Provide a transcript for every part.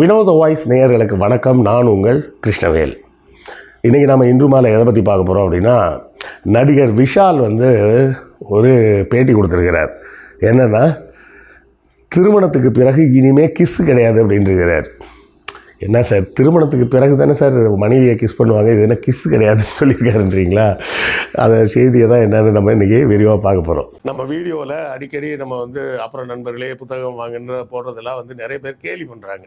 வினோத வாய்ஸ் நேயர்களுக்கு வணக்கம். நான் உங்கள் கிருஷ்ணவேல். இன்றைக்கி நம்ம இன்று மாலை எதை பற்றி பார்க்க போகிறோம் அப்படின்னா நடிகர் விஷால் வந்து ஒரு பேட்டி கொடுத்துருக்கிறார். என்னென்னா திருமணத்துக்கு பிறகு இனிமே கிஸ்ஸு கிடையாது அப்படின்ட்டுருக்கிறார் என்ன சார் திருமணத்துக்கு பிறகு தானே சார் மனைவியை கிஸ் பண்ணுவாங்க? இது என்ன கிஸ் கிடையாதுன்னு சொல்லியிருக்காருன்றீங்களா? அந்த செய்தியை தான் என்னென்னு நம்ம இன்றைக்கி விரிவாக பார்க்க போகிறோம் நம்ம வீடியோவில் அடிக்கடி நம்ம வந்து அப்புறம் நண்பர்களே புத்தகம் வாங்குன்ற போடுறதெல்லாம் வந்து நிறைய பேர் கேலி பண்ணுறாங்க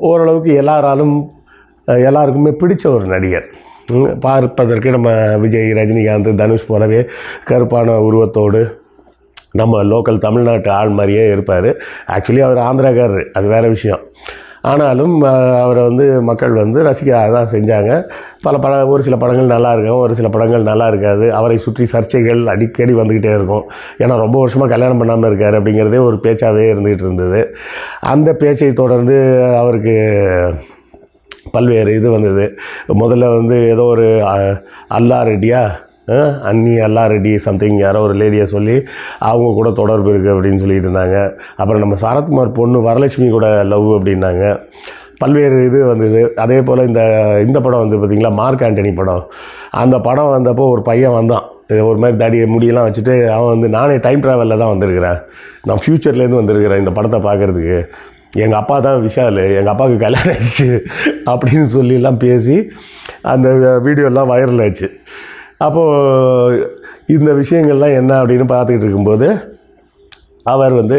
ஓரளவுக்கு எல்லாராலும் எல்லாருக்குமே பிடிச்ச ஒரு நடிகர். பார்ப்பதற்கு நம்ம விஜய் ரஜினிகாந்த் தனுஷ் போலவே கருப்பான உருவத்தோடு நம்ம லோக்கல் தமிழ்நாட்டு ஆள் மாதிரியே இருப்பார். ஆக்சுவலி அவர் ஆந்திராக்காரர். அது வேறு விஷயம். ஆனாலும் அவரை வந்து மக்கள் வந்து ரசிக்க தான் செஞ்சாங்க. பல பட ஒரு சில படங்கள் நல்லா இருக்கும் ஒரு சில படங்கள் நல்லா இருக்காது. அவரை சுற்றி சர்ச்சைகள் அடிக்கடி வந்துக்கிட்டே இருக்கும். ஏன்னா ரொம்ப வருஷமாக கல்யாணம் பண்ணாமல் இருக்கார் அப்படிங்கிறதே ஒரு பேச்சாகவே இருந்துகிட்டு இருந்தது. அந்த பேச்சை தொடர்ந்து அவருக்கு பல்வேறு இது வந்தது. முதல்ல வந்து ஏதோ ஒரு அஹ், அல்லா ரெட்டியா அன்னி எல்லாம் ரெடி சம்திங் யாரோ ஒரு லேடியை சொல்லி அவங்க கூட தொடர்பு இருக்குது அப்படின்னு சொல்லிட்டு இருந்தாங்க. அப்புறம் நம்ம சரத்குமார் பொண்ணு வரலட்சுமி கூட லவ் அப்படின்னாங்க. பல்வேறு இது வந்தது. அதே போல் இந்த இந்த படம் வந்து பார்த்திங்களா மார்க் ஆண்டனி படம். அந்த படம் வந்தப்போ ஒரு பையன் வந்தான். ஒரு மாதிரி தடியை முடியெல்லாம் வச்சுட்டு அவன் வந்து நானே டைம் ட்ராவலில் தான் வந்திருக்கிறேன். நான் ஃப்யூச்சர்லேருந்து வந்திருக்கிறேன் இந்த படத்தை பார்க்குறதுக்கு எங்கள் அப்பா தான் விஷால் எங்கள் அப்பாவுக்கு கல்யாணம் ஆயிடுச்சு. அப்படின்னு சொல்லிலாம் பேசி அந்த வீடியோலாம் வைரல் ஆச்சு அப்போது இந்த விஷயங்கள்லாம் என்ன அப்படின்னு பார்த்துக்கிட்டு இருக்கும்போது அவர் வந்து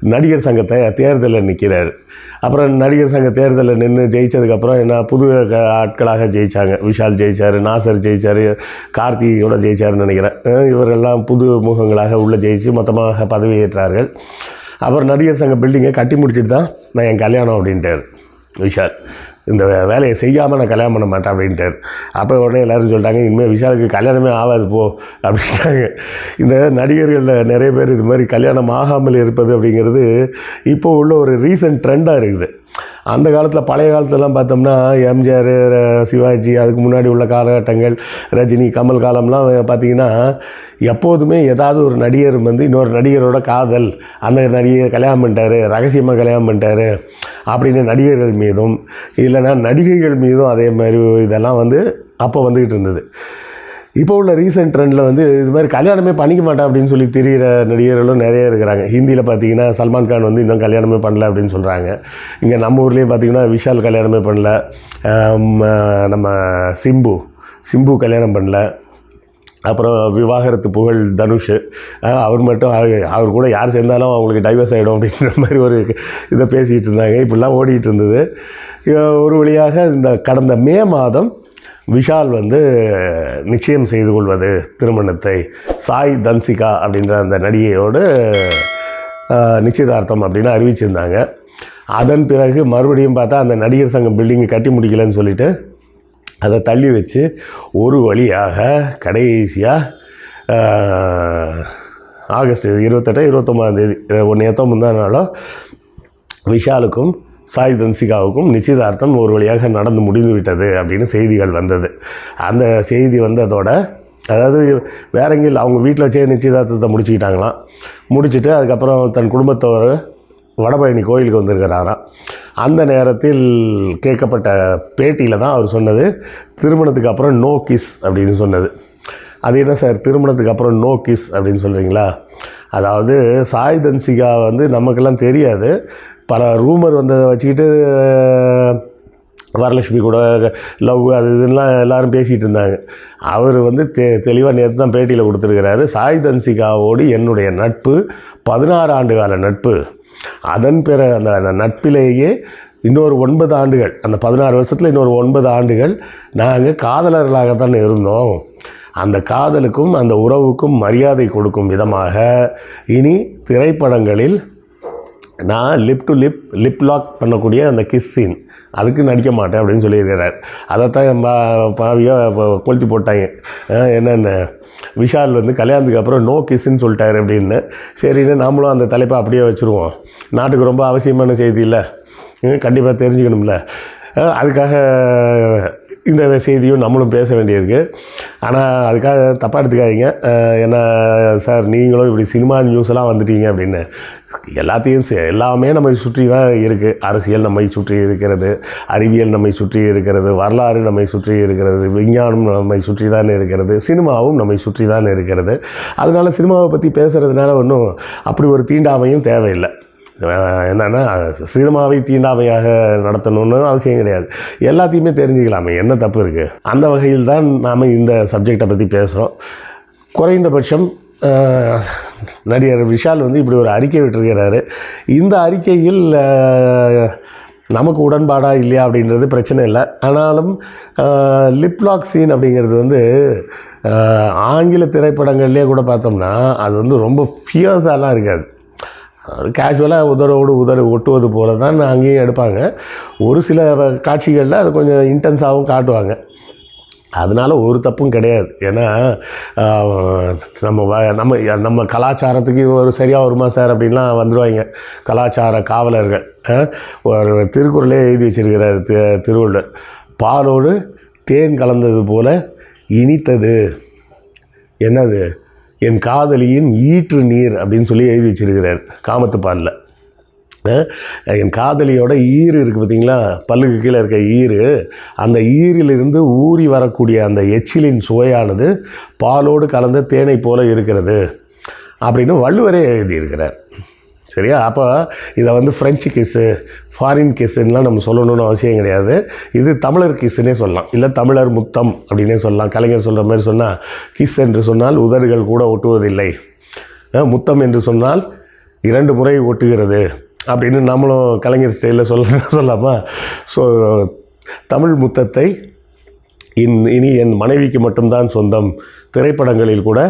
நடிகர் சங்கத்தை தேர்தலில் நிற்கிறார். அப்புறம் நடிகர் சங்க தேர்தலில் நின்று ஜெயிச்சதுக்கப்புறம் என்ன புது க- ஆட்களாக ஜெயித்தாங்க விஷால் ஜெயிச்சார் நாசர் ஜெயிச்சார் கார்த்திகோட ஜெயிச்சாருன்னு நினைக்கிறேன். இவரெல்லாம் புது முகங்களாக உள்ளே ஜெயித்து மொத்தமாக பதவியேற்றார்கள். அப்புறம் நடிகர் சங்க பில்டிங்கை கட்டி முடிச்சிட்டு தான் நான் என் கல்யாணம் அப்படின்ட்டார் விஷால். இந்த வேலையை செய்யாமல் நான் கல்யாணம் பண்ண மாட்டேன் அப்படின்ட்டார். அப்போ உடனே எல்லோரும் சொல்லிட்டாங்க இனிமேல் விஷாலுக்கு கல்யாணமே ஆகாது போ அப்படின்ட்டாங்க. இந்த நடிகர்களில் நிறைய பேர் இது மாதிரி கல்யாணம் ஆகாமல் இருப்பது அப்படிங்கிறது இப்போ உள்ள ஒரு ரீசன்ட் ட்ரெண்டாக இருக்குது. அந்த காலத்தில் பழைய காலத்துலலாம் பார்த்தோம்னா எம்ஜிஆர் சிவாஜி அதுக்கு முன்னாடி உள்ள காலகட்டங்கள் ரஜினி கமல் காலம்லாம் பார்த்தீங்கன்னா எப்போதுமே ஏதாவது ஒரு நடிகர் வந்து இன்னொரு நடிகரோட காதல் அந்த நடிகர் கல்யாணம் பண்ணிட்டாரு ரகசியமாக கல்யாணம் பண்ணிட்டாரு அப்படின்னு நடிகர்கள் மீதும் இல்லைன்னா நடிகைகள் மீதும் அதே மாதிரி இதெல்லாம் வந்து அப்போ வந்துக்கிட்டு இருந்தது. இப்போ உள்ள ரீசெண்ட் ட்ரெண்டில் வந்து இது மாதிரி கல்யாணமே பண்ணிக்க மாட்டேன் அப்படின்னு சொல்லி தெரிகிற நடிகர்களும் நிறைய இருக்கிறாங்க. ஹிந்தியில் பார்த்தீங்கன்னா சல்மான் கான் வந்து இன்னும் கல்யாணமே பண்ணல அப்படின்னு சொல்கிறாங்க இங்கே நம்ம ஊர்லேயே பார்த்தீங்கன்னா விஷால் கல்யாணமே பண்ணல. நம்ம சிம்பு சிம்பு கல்யாணம் பண்ணல. அப்புறம் விவாகரத்து புகழ் தனுஷ் அவர் மட்டும் அவர் கூட யார் சேர்ந்தாலும் அவங்களுக்கு டைவர்ஸ் ஆகிடும் அப்படின்ற மாதிரி ஒரு இதை பேசிகிட்டு இருந்தாங்க. இப்படிலாம் ஓடிக்கிட்டு இருந்தது. ஒரு வழியாக இந்த கடந்த மே மாதம் விஷால் வந்து நிச்சயம் செய்து கொள்வது திருமணத்தை. சாய் தன்சிகா அப்படின்ற அந்த நடிகையோடு நிச்சயதார்த்தம் அப்படின்னு அறிவிச்சிருந்தாங்க. அதன் பிறகு மறுபடியும் பார்த்தா அந்த நடிகர் சங்கம் பில்டிங்கை கட்டி முடிக்கலன்னு சொல்லிட்டு அதை தள்ளி வச்சு ஒரு வழியாக கடைசியாக ஆகஸ்ட் இருபத்தெட்டு இருபத்தொம்பதாந்தேதி ஒன்று ஏத்தோ முந்தா நாளோ விஷாலுக்கும் சாய் தன்சிகாவுக்கும் நிச்சயதார்த்தம் ஒரு வழியாக நடந்து முடிந்து விட்டது அப்படின்னு செய்திகள் வந்தது. அந்த செய்தி வந்ததோட அதாவது வேற எங்கேயும் அவங்க வீட்டில் வச்சே நிச்சயதார்த்தத்தை முடிச்சுக்கிட்டாங்களாம். முடிச்சுட்டு அதுக்கப்புறம் தன் குடும்பத்தோர் வடபழனி கோயிலுக்கு வந்திருக்கிறாராம். அந்த நேரத்தில் கேட்கப்பட்ட பேட்டியில் தான் அவர் சொன்னது திருமணத்துக்கு அப்புறம் நோ கிஸ் அப்படின்னு சொன்னது. அது என்ன சார்? திருமணத்துக்கு அப்புறம் நோ கிஸ் அப்படின்னு சொல்கிறீங்களா அதாவது சாய் தன்சிகா வந்து நமக்கெல்லாம் தெரியாது. பல ரூமர் வந்ததை வச்சுக்கிட்டு வரலட்சுமி கூட லவ் அது இதுலாம் எல்லாரும் பேசிகிட்டு இருந்தாங்க. அவர் வந்து தெ தெளிவாக நேற்று தான் பேட்டியில் கொடுத்துருக்கிறாரு. சாய் தன்சிகாவோடு என்னுடைய நட்பு பதினாறு ஆண்டு கால நட்பு. அதன் பிற அந்த அந்த நட்பிலேயே இன்னொரு ஒன்பது ஆண்டுகள் அந்த பதினாறு வருஷத்தில் இன்னொரு ஒன்பது ஆண்டுகள் நாங்கள் காதலர்களாகத்தான் இருந்தோம். அந்த காதலுக்கும் அந்த உறவுக்கும் மரியாதை கொடுக்கும் விதமாக இனி திரைப்படங்களில் நான் lip to lip lip lock பண்ணக்கூடிய அந்த கிஸ் சீன் அதுக்கு நடிக்க மாட்டேன் அப்படின்னு சொல்லியிருக்கிறார். அதைத்தான் பா பாவியாக கொளுத்தி போட்டாங்க. என்னென்ன? விஷால் வந்து கல்யாணத்துக்கு அப்புறம் நோ கிஸ்ன்னு சொல்லிட்டாரு அப்படின்னு. சரின்னு நாமளும் அந்த தலைப்பை அப்படியே வச்சுருவோம். நாட்டுக்கு ரொம்ப அவசியமான செய்தி இல்லை. கண்டிப்பாக தெரிஞ்சுக்கணும்ல. அதுக்காக இந்த செய்தியும் நம்மளும் பேச வேண்டியிருக்கு. ஆனால் அதுக்காக தப்பாக எடுத்துக்காதீங்க. என்ன ஏன்னா சார் நீங்களும் இப்படி சினிமா நியூஸ்லாம் வந்துட்டீங்க அப்படின்னு. எல்லாத்தையும் சே- எல்லாமே நம்மை சுற்றி தான் இருக்குது அரசியல் நம்மை சுற்றி இருக்கிறது அறிவியல் நம்மை சுற்றி இருக்கிறது வரலாறு நம்மை சுற்றி இருக்கிறது விஞ்ஞானம் நம்மை சுற்றி தான் இருக்கிறது சினிமாவும் நம்மை சுற்றி தான் இருக்கிறது. அதனால சினிமாவை பற்றி பேசுகிறதுனால ஒன்றும் அப்படி ஒரு தீண்டாமையும் தேவையில்லை. என்னென்னா சினிமாவை தீண்டாமையாக நடத்தணும்னு அவசியம் கிடையாது. எல்லாத்தையுமே தெரிஞ்சுக்கலாமே என்ன தப்பு இருக்குது அந்த வகையில் தான் நாம் இந்த சப்ஜெக்டை பற்றி பேசுகிறோம் குறைந்தபட்சம் நடிகர் விஷால் வந்து இப்படி ஒரு அறிக்கை விட்டிருக்கிறாரு. இந்த அறிக்கையில் நமக்கு உடன்பாடா இல்லையா அப்படின்றது பிரச்சனை இல்லை. ஆனாலும் லிப்லாக் சீன் அப்படிங்கிறது வந்து ஆங்கில திரைப்படங்கள்லேயே கூட பார்த்தோம்னா அது வந்து ரொம்ப ஃபியர்ஸாலாம் இருக்காது. கேஷுவலாக உதரோடு உதடு ஒட்டுவது போல தான் அங்கேயும் எடுப்பாங்க. ஒரு சில காட்சிகளில் அது கொஞ்சம் இன்டென்ஸாகவும் காட்டுவாங்க. அதனால் ஒரு தப்பும் கிடையாது. ஏன்னா நம்ம வ- நம்ம நம்ம கலாச்சாரத்துக்கு ஒரு சரியாக வருமா சார் அப்படின்லாம் வந்துடுவாங்க கலாச்சார காவலர்கள். ஒரு திருக்குறளே எழுதி வச்சிருக்கிறார் தி திருவள்ளுவர். பாலோடு தேன் கலந்தது போல இனித்தது. என்னது? என் காதலியின் ஈற்று நீர் அப்படின்னு சொல்லி எழுதி வச்சிருக்கிறார் காமத்து பாலில். என் காதலியோட ஈர் இருக்குது பார்த்தீங்களா? பல்லுக்கு கீழே இருக்க ஈர் அந்த ஈரிலிருந்து ஊறி வரக்கூடிய அந்த எச்சிலின் சுவையானது பாலோடு கலந்த தேனை போல இருக்கிறது அப்படின்னு வள்ளுவரே எழுதியிருக்கிறார். சரியா? அப்போ இதை வந்து ஃப்ரெஞ்சு கிஸ்ஸு ஃபாரின் கிஸ்ஸுன்னெலாம் நம்ம சொல்லணும்னு அவசியம் கிடையாது. இது தமிழர் கிஸ்ஸுன்னே சொல்லலாம். இல்லை தமிழர் முத்தம் அப்படின்னே சொல்லலாம். கலைஞர் சொல்கிற மாதிரி சொன்னால் கிஸ் என்று சொன்னால் உதடுகள் கூட ஒட்டுவதில்லை. முத்தம் என்று சொன்னால் இரண்டு முறை ஒட்டுகிறது அப்படின்னு நம்மளும் கலைஞர் ஸ்டைலில் சொல்ல சொல்லாமா? ஸோ தமிழ் முத்தத்தை இன் இனி என் மனைவிக்கு மட்டும்தான் சொந்தம். திரைப்படங்களில் கூட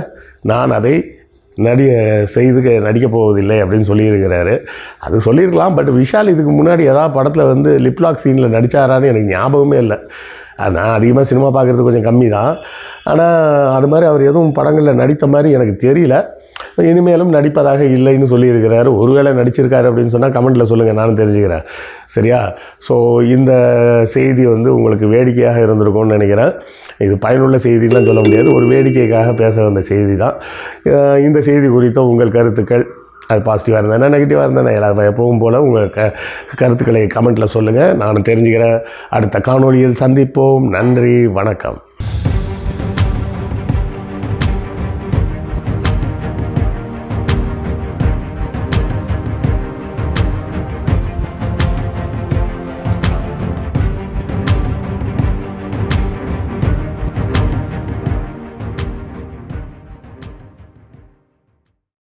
நான் அதை நடி செய்து நடிக்கப் போவதில்லை அப்படின்னு சொல்லியிருக்கிறாரு. அது சொல்லியிருக்கலாம் பட் விஷால் இதுக்கு முன்னாடி ஏதாவது படத்தில் வந்து லிப்லாக் சீனில் நடித்தாரான்னு எனக்கு ஞாபகமே இல்லை. அது நான் அதிகமாக சினிமா பார்க்குறது கொஞ்சம் கம்மி தான் ஆனால் அது மாதிரி அவர் எதுவும் படங்களில் நடித்த மாதிரி எனக்கு தெரியல. இனிமேலும் நடிப்பதாக இல்லைன்னு சொல்லியிருக்கிறாரு. ஒருவேளை நடிச்சிருக்காரு அப்படின்னு சொன்னால் கமெண்ட்டில் சொல்லுங்கள் நானும் தெரிஞ்சுக்கிறேன். சரியா? ஸோ இந்த செய்தி வந்து உங்களுக்கு வேடிக்கையாக இருந்திருக்கும்னு நினைக்கிறேன். இது பயனுள்ள செய்திலாம் சொல்ல முடியாது. ஒரு வேடிக்கைக்காக பேச வந்த செய்தி தான் இந்த செய்தி குறித்த உங்கள் கருத்துக்கள் அது பாசிட்டிவாக இருந்தானே நெகட்டிவாக இருந்தேன்னா எல்லாரும் எப்பவும் போல் உங்கள் க கருத்துக்களை கமெண்ட்டில் சொல்லுங்கள் நானும் தெரிஞ்சுக்கிறேன். அடுத்த காணொளியில் சந்திப்போம். நன்றி வணக்கம்.